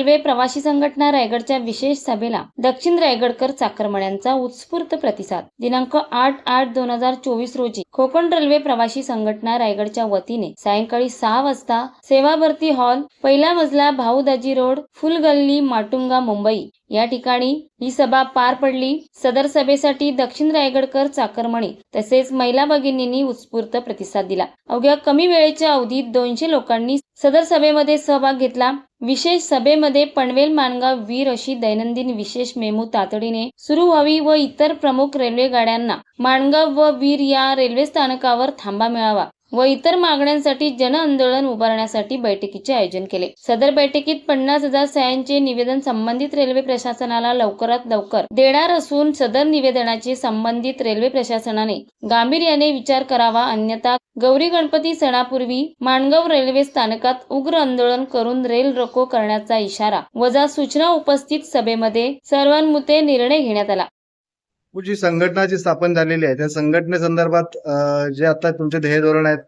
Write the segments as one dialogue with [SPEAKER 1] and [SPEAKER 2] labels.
[SPEAKER 1] Railway प्रवासी संघटना रायगडच्या विशेष सभेला दक्षिण रायगडकर चाकरमान्यांचा उत्स्फूर्त प्रतिसाद. दिनांक आठ आठ दोन हजार चोवीस रोजी कोकण रेल्वे प्रवासी संघटना रायगडच्या वतीने सायंकाळी सहा वाजता सेवा भरती हॉल पहिला मजला भाऊदाजी रोड फुलगल्ली माटुंगा मुंबई या ठिकाणी ही सभा पार पडली. सदर सभेसाठी दक्षिण रायगडकर चाकरमणी तसेच महिला भगिनींनी उत्स्फूर्त प्रतिसाद दिला. अवघ्या कमी वेळेच्या अवधीत दोनशे लोकांनी सदर सभेमध्ये सहभाग घेतला. विशेष सभेमध्ये पनवेल माणगाव वीर अशी दैनंदिन विशेष मेमू तातडीने सुरू व्हावी व इतर प्रमुख रेल्वे गाड्यांना माणगाव व वीर या रेल्वे स्थानकावर थांबा मिळावा. व इतर मागण्यांसाठी जन आंदोलन उभारण्यासाठी बैठकीचे आयोजन केले. सदर बैठकीत पन्नास हजार सह्यांचे निवेदन संबंधित रेल्वे प्रशासनाला लवकरात लवकर देणार असून सदर निवेदनाचे संबंधित रेल्वे प्रशासनाने गांभीर्याने विचार करावा अन्यथा गौरी गणपती सणापूर्वी माणगाव रेल्वे स्थानकात उग्र आंदोलन करून रेल रोको करण्याचा इशारा वजा सूचना उपस्थित सभेमध्ये सर्वांमुते निर्णय घेण्यात आला.
[SPEAKER 2] जी संघटना जी स्थापन झालेली आहे त्या संघटनेसंदर्भात जे आता तुमचे ध्येय धोरण आहेत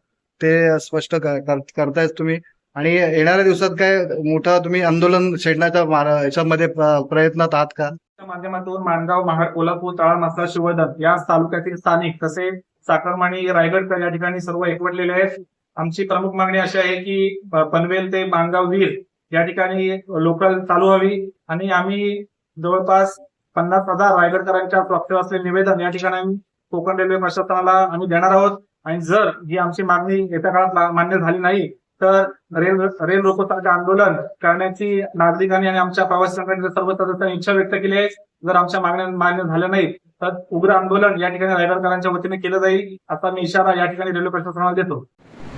[SPEAKER 2] ते स्पष्ट करतायत तुम्ही. आणि येणाऱ्या दिवसात काय मोठा तुम्ही आंदोलन छेडण्याच्या याच्यामध्ये प्रयत्नात आहात का?
[SPEAKER 3] माध्यमातून माणगाव महाड कोल्हापूर तळा मासा शिवदत्त या तालुक्यातील स्थानिक तसे साखरमाणी रायगडकर या ठिकाणी सर्व एकवटलेले आहेत. आमची प्रमुख मागणी अशी आहे की पनवेल ते माणगाव वीर या ठिकाणी लोकल चालू हवी आणि आम्ही जवळपास पन्नास हजार रायगडकरांच्या स्वाक्षर असलेले निवेदन या ठिकाणी आम्ही कोकण रेल्वे प्रशासनाला आम्ही देणार आहोत. आणि जर ही आमची मागणी येत्या काळात मान्य झाली नाही तर रेल रेल रोकोसारखे आंदोलन करण्याची नागरिकांनी आणि आमच्या प्रवासी संघटनेच्या सर्व सदस्यांनी इच्छा व्यक्त केली आहे. जर आमच्या मागण्या मान्य झाल्या नाहीत तर उग्र आंदोलन या ठिकाणी रायगडकरांच्या वतीने केलं जाईल असा मी इशारा या ठिकाणी रेल्वे प्रशासनाला देतो.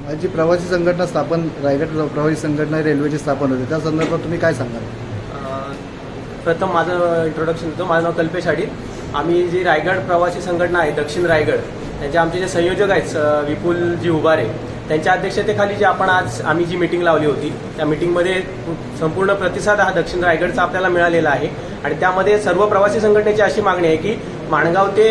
[SPEAKER 2] माझी प्रवासी संघटना स्थापन रायगड प्रवासी संघटना रेल्वेची स्थापन होते. त्या संदर्भात तुम्ही काय सांगाल?
[SPEAKER 4] प्रथम माझं इंट्रोडक्शन देतो. माझं नाव कल्पेश आडी आम्ही जी रायगड प्रवासी संघटना आहे दक्षिण रायगड त्यांचे आमचे जे संयोजक आहेत विपुल जी उभारे त्यांच्या अध्यक्षतेखाली जी आपण आज आम्ही जी मिटिंग लावली होती त्या मिटिंगमध्ये संपूर्ण प्रतिसाद हा दक्षिण रायगडचा आपल्याला मिळालेला आहे. आणि त्यामध्ये सर्व प्रवासी संघटनेची अशी मागणी आहे की माणगाव ते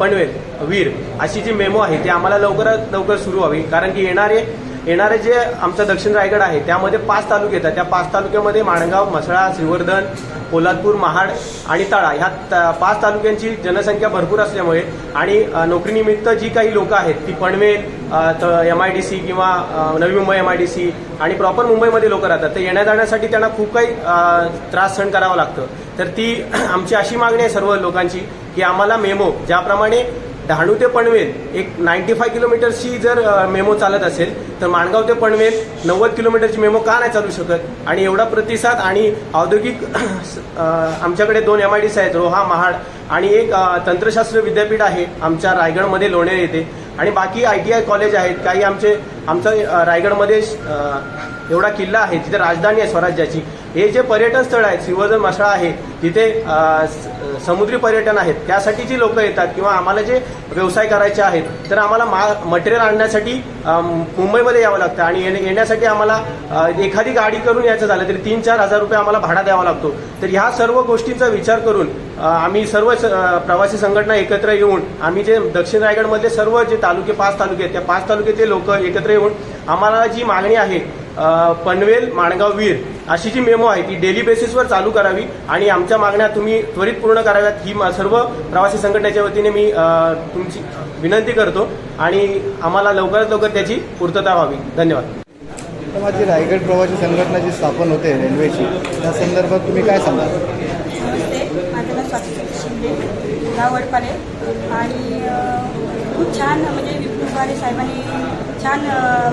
[SPEAKER 4] पनवेल वीर अशी जी मेमो आहे ती आम्हाला लवकरात लवकर सुरू व्हावी. कारण की येणारे येणारे जे आमचं दक्षिण रायगड आहे त्यामध्ये पाच तालुके येतात. त्या पाच तालुक्यामध्ये माणगाव म्हसळा श्रीवर्धन पोलादपूर महाड आणि तळा ह्या त- पाच तालुक्यांची जनसंख्या भरपूर असल्यामुळे आणि नोकरीनिमित्त जी काही लोकं आहेत ती Panvel M I D C किंवा Navi Mumbai M I D C आणि प्रॉपर मुंबईमध्ये लोक राहतात. तर येण्या जाण्यासाठी त्यांना खूप काही त्रास सहन करावा लागतं. तर ती आमची अशी मागणी आहे सर्व लोकांची की आम्हाला मेमो ज्याप्रमाणे डहाणू ते पनवेल एक नाईन्टी फाय किलोमीटरची जर मेमो चालत असेल तर माणगाव ते पनवेल नव्वद किलोमीटरची मेमो का नाही चालू शकत? आणि एवढा प्रतिसाद आणि औद्योगिक आमच्याकडे दोन एम आय डी सी आहेत रोहा महाड आणि एक तंत्रशास्त्र विद्यापीठ आहे आमच्या रायगडमध्ये लोणेर येथे. आणि बाकी आय टी आय कॉलेज आहेत काही आमचे आमचं रायगडमध्ये एवढा किल्ला आहे तिथे राजधानी आहे स्वराज्याची. हे जे पर्यटन स्थळ आहेत शिवजन मसळा आहे तिथे समुद्री पर्यटन आहेत त्यासाठी जी लोक येतात किंवा आम्हाला जे व्यवसाय करायचे आहेत तर आम्हाला मा मटेरियल आणण्यासाठी मुंबईमध्ये यावं लागतं आणि येणे- येण्यासाठी आम्हाला एखादी गाडी करून यायचं झालं तरी तीन चार हजार रुपये आम्हाला भाडा द्यावा लागतो. तर ह्या सर्व गोष्टींचा विचार करून आम्ही सर्व प्रवासी संघटना एकत्र येऊन आम्ही जे दक्षिण रायगडमधले सर्व जे तालुके पाच तालुके आहेत त्या पाच तालुक्यातले लोक एकत्र येऊन आम्हाला जी मागणी आहे पनवेल माणगाव वीर अशी जी मेमो आहे ती डेली बेसिसवर चालू करावी आणि आमच्या मागण्या तुम्ही त्वरित पूर्ण कराव्यात. ही म- सर्व प्रवासी संघटनेच्या वतीने मी तुमची विनंती करतो आणि आम्हाला लवकरात लवकर त्याची पूर्तता व्हावी. धन्यवाद.
[SPEAKER 2] तर माझी रायगड प्रवासी संघटना जी स्थापन होते रेल्वेची त्या संदर्भात तुम्ही काय सांगाल?
[SPEAKER 5] म्हणजे नमस्ते गावडपाले गाव वडपाले आणि खूप छान म्हणजे विपुल उभारे साहेबांनी छान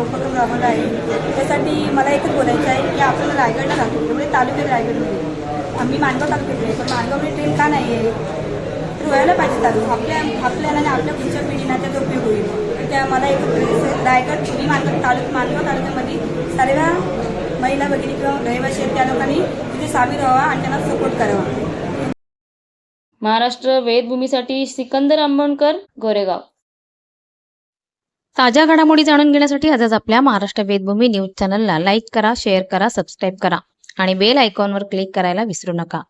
[SPEAKER 5] उपक्रम राबवला आहे. त्यासाठी मला एकच बोलायचं आहे की आपण रायगडला राहतो एवढे तालुक्यात रायगडमध्ये. आम्ही माणगाव तालुक्यात आहे पण माणगावमध्ये ट्रेन का नाही आहे? तर व्हायला पाहिजे चालू. आपल्या आपल्याला आणि आपल्या पुढच्या पिढीला त्याचा उपयोग होईल. तर त्या मला एक रायगड मी माणगाव तालुक माणगाव तालुक्यामध्ये सर्व महिला वगैरे किंवा रहिवासी आहेत त्या लोकांनी तिथे सामील व्हावा आणि त्यांना सपोर्ट करावा.
[SPEAKER 1] महाराष्ट्र वेदभूमीसाठी सिकंदर आंबणकर गोरेगाव. ताज्या घडामोडी जाणून घेण्यासाठी आजच आपल्या महाराष्ट्र वेदभूमी न्यूज चॅनलला लाईक करा शेअर करा सबस्क्राईब करा आणि बेल आयकॉनवर क्लिक करायला विसरू नका.